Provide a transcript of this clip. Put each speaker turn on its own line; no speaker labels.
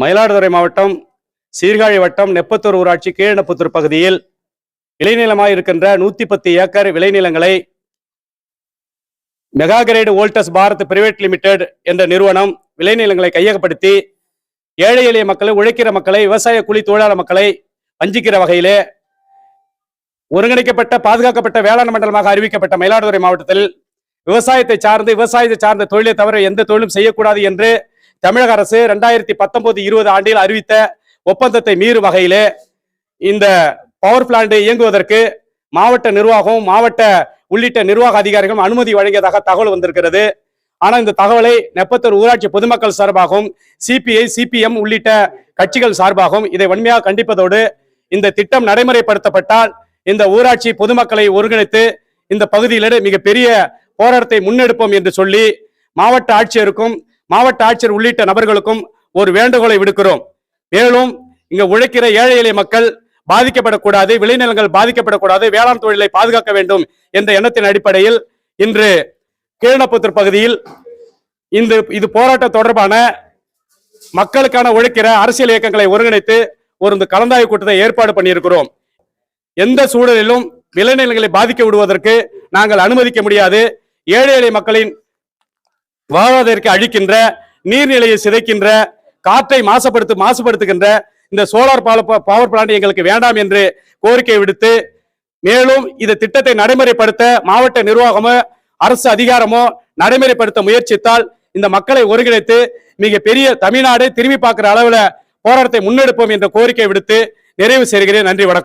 மயிலாடுதுறை மாவட்டம் சீர்காழி வட்டம் நெப்பத்தூர் ஊராட்சி கீழநெப்பத்தூர் பகுதியில் விளைநிலமாக இருக்கின்ற நூத்தி பத்து acre விளைநிலங்களை mega grade volts Bharat private limited என்ற நிறுவனம் விளைநிலங்களை கையகப்படுத்தி ஏழை எளிய மக்களை உழைக்கிற மக்களை விவசாய கூலி தொழிலாளர் மக்களை வஞ்சிக்கிற வகையிலே ஒருங்கிணைக்கப்பட்ட பாதுகாக்கப்பட்ட வேளாண் மண்டலமாக அறிவிக்கப்பட்ட மயிலாடுதுறை மாவட்டத்தில் விவசாயத்தை சார்ந்து விவசாயத்தை சார்ந்த தொழிலை தவிர எந்த தொழிலும் செய்யக்கூடாது என்று தமிழக அரசு ரெண்டாயிரத்தி பத்தொன்பது இருபது ஆண்டில் அறிவித்த ஒப்பந்தத்தை மீறும் வகையிலே இந்த பவர் பிளான்ட் இயங்குவதற்கு மாவட்ட நிர்வாகம் மாவட்ட உள்ளிட்ட நிர்வாக அதிகாரிகளும் அனுமதி வழங்கியதாக தகவல் வந்திருக்கிறது. ஆனால் இந்த தகவலை நெப்பத்தூர் ஊராட்சி பொதுமக்கள் சார்பாகவும் சிபிஐ சிபிஎம் உள்ளிட்ட கட்சிகள் சார்பாகவும் இதை வன்மையாக கண்டிப்பதோடு இந்த திட்டம் நடைமுறைப்படுத்தப்பட்டால் இந்த ஊராட்சி பொதுமக்களை ஒருங்கிணைத்து இந்த பகுதியிலே மிகப்பெரிய போராட்டத்தை முன்னெடுப்போம் என்று சொல்லி மாவட்ட ஆட்சியருக்கும் மாவட்ட ஆட்சியர் உள்ளிட்ட நபர்களுக்கும் ஒரு வேண்டுகோளை விடுக்கிறோம். மேலும் இங்க உழைக்கிற ஏழை எளிய மக்கள் பாதிக்கப்படக்கூடாது விளைநிலங்கள் பாதிக்கப்படக்கூடாது வேளாண் தொழிலை பாதுகாக்க வேண்டும் என்ற எண்ணத்தின் அடிப்படையில் இன்று கீழநப்புத்தூர் பகுதியில் இந்த இது போராட்டம் தொடர்பான மக்களுக்கான உழைக்கிற அரசியல் இயக்கங்களை ஒருங்கிணைத்து ஒரு இந்த கலந்தாய்வு கூட்டத்தை ஏற்பாடு பண்ணியிருக்கிறோம். எந்த சூழலிலும் விளைநிலங்களை பாதிக்க விடுவதற்கு நாங்கள் அனுமதிக்க முடியாது. ஏழை எளிய மக்களின் வாழ்வாதாரத்தை அழிக்கின்ற நீர்நிலையை சிதைக்கின்ற காற்றை மாசுபடுத்து மாசுபடுத்துகின்ற இந்த சோலார் பவர் பிளான்ட் எங்களுக்கு வேண்டாம் என்று கோரிக்கை விடுத்து மேலும் இந்த திட்டத்தை நடைமுறைப்படுத்த மாவட்ட நிர்வாகமோ அரசு அதிகாரமோ நடைமுறைப்படுத்த முயற்சித்தால் இந்த மக்களை ஒருங்கிணைத்து மிக பெரிய தமிழ்நாடு திரும்பி பார்க்கிற அளவுல போராட்டத்தை முன்னெடுப்போம் என்ற கோரிக்கை விடுத்து நிறைவு செய்கிறேன். நன்றி வணக்கம்.